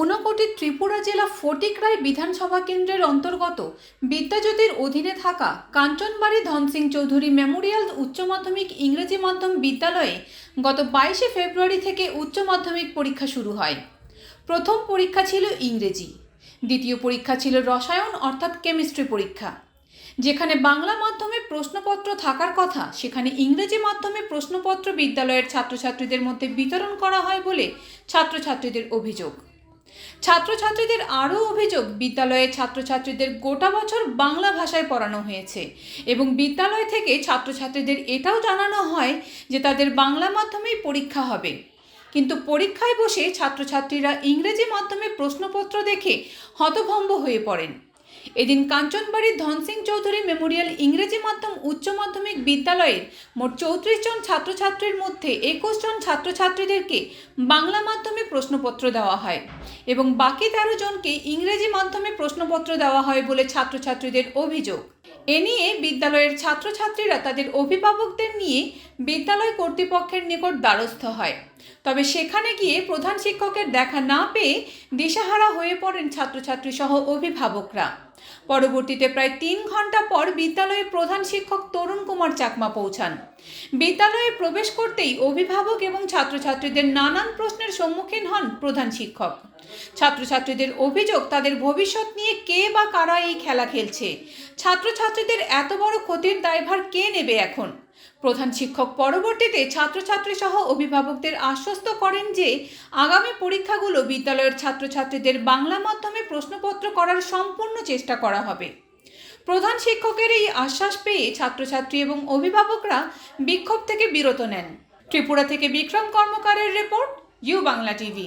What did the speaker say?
ঊনকোটি ত্রিপুরা জেলা ফটিকরায় বিধানসভা কেন্দ্রের অন্তর্গত বিদ্যাজ্যোতির অধীনে থাকা কাঞ্চনবাড়ি ধনসিং চৌধুরী মেমোরিয়াল উচ্চ মাধ্যমিক ইংরেজি মাধ্যম বিদ্যালয়ে গত বাইশে ফেব্রুয়ারি থেকে উচ্চ মাধ্যমিক পরীক্ষা শুরু হয়। প্রথম পরীক্ষা ছিল ইংরেজি, দ্বিতীয় পরীক্ষা ছিল রসায়ন অর্থাৎ কেমিস্ট্রি পরীক্ষা। যেখানে বাংলা মাধ্যমে প্রশ্নপত্র থাকার কথা সেখানে ইংরেজি মাধ্যমে প্রশ্নপত্র বিদ্যালয়ের ছাত্রছাত্রীদের মধ্যে বিতরণ করা হয় বলে ছাত্রছাত্রীদের অভিযোগ। ছাত্রছাত্রীদের আরও অভিযোগ বিদ্যালয়ে ছাত্রছাত্রীদের গোটা বছর বাংলা ভাষায় পড়ানো হয়েছে এবং বিদ্যালয় থেকে ছাত্রছাত্রীদের এটাও জানানো হয় যে তাদের বাংলা মাধ্যমেই পরীক্ষা হবে। কিন্তু পরীক্ষায় বসে ছাত্রছাত্রীরা ইংরেজি মাধ্যমে প্রশ্নপত্র দেখে হতভম্ব হয়ে পড়েন। এদিন কাঞ্চনবাড়ির ধনসিং চৌধুরী মেমোরিয়াল ইংরেজি মাধ্যম উচ্চ মাধ্যমিক বিদ্যালয়ের মোট চৌত্রিশ জন ছাত্রছাত্রীর মধ্যে একুশ জন ছাত্রছাত্রীদেরকে বাংলা মাধ্যমে প্রশ্নপত্র দেওয়া হয় এবং বাকি তেরো জনকে ইংরেজি মাধ্যমে প্রশ্নপত্র দেওয়া হয় বলে ছাত্রছাত্রীদের অভিযোগ। এ নিয়ে বিদ্যালয়ের ছাত্রছাত্রীরা তাদের অভিভাবকদের নিয়ে বিদ্যালয় কর্তৃপক্ষের নিকট দ্বারস্থ হয়। তবে সেখানে গিয়ে প্রধান শিক্ষকের দেখা না পেয়ে দিশাহারা হয়ে পড়েন ছাত্রছাত্রী সহ অভিভাবকরা। পরবর্তীতে প্রায় তিন ঘণ্টা পর বিদ্যালয়ে প্রধান শিক্ষক তরুণ কুমার চাকমা পৌঁছান। বিদ্যালয়ে প্রবেশ করতেই অভিভাবক এবং ছাত্রছাত্রীদের নানান প্রশ্নের সম্মুখীন হন প্রধান শিক্ষক। ছাত্রছাত্রীদের অভিযোগ, তাদের ভবিষ্যৎ নিয়ে কে বা কারা এই খেলা খেলছে? ছাত্রছাত্রীদের এত বড় ক্ষতির দায়ভার কে নেবে এখন? প্রধান শিক্ষক পরবর্তীতে ছাত্রছাত্রী সহ অভিভাবকদের আশ্বস্ত করেন যে, আগামী পরীক্ষাগুলো বিদ্যালয়ের ছাত্রছাত্রীদের বাংলা মাধ্যমে প্রশ্নপত্র করার সম্পূর্ণ চেষ্টা করা হবে। প্রধান শিক্ষকের এই আশ্বাস পেয়ে ছাত্রছাত্রী এবং অভিভাবকরা বিক্ষোভ থেকে বিরত নেন। ত্রিপুরা থেকে Bikram কর্মকারের report, U Bangla TV.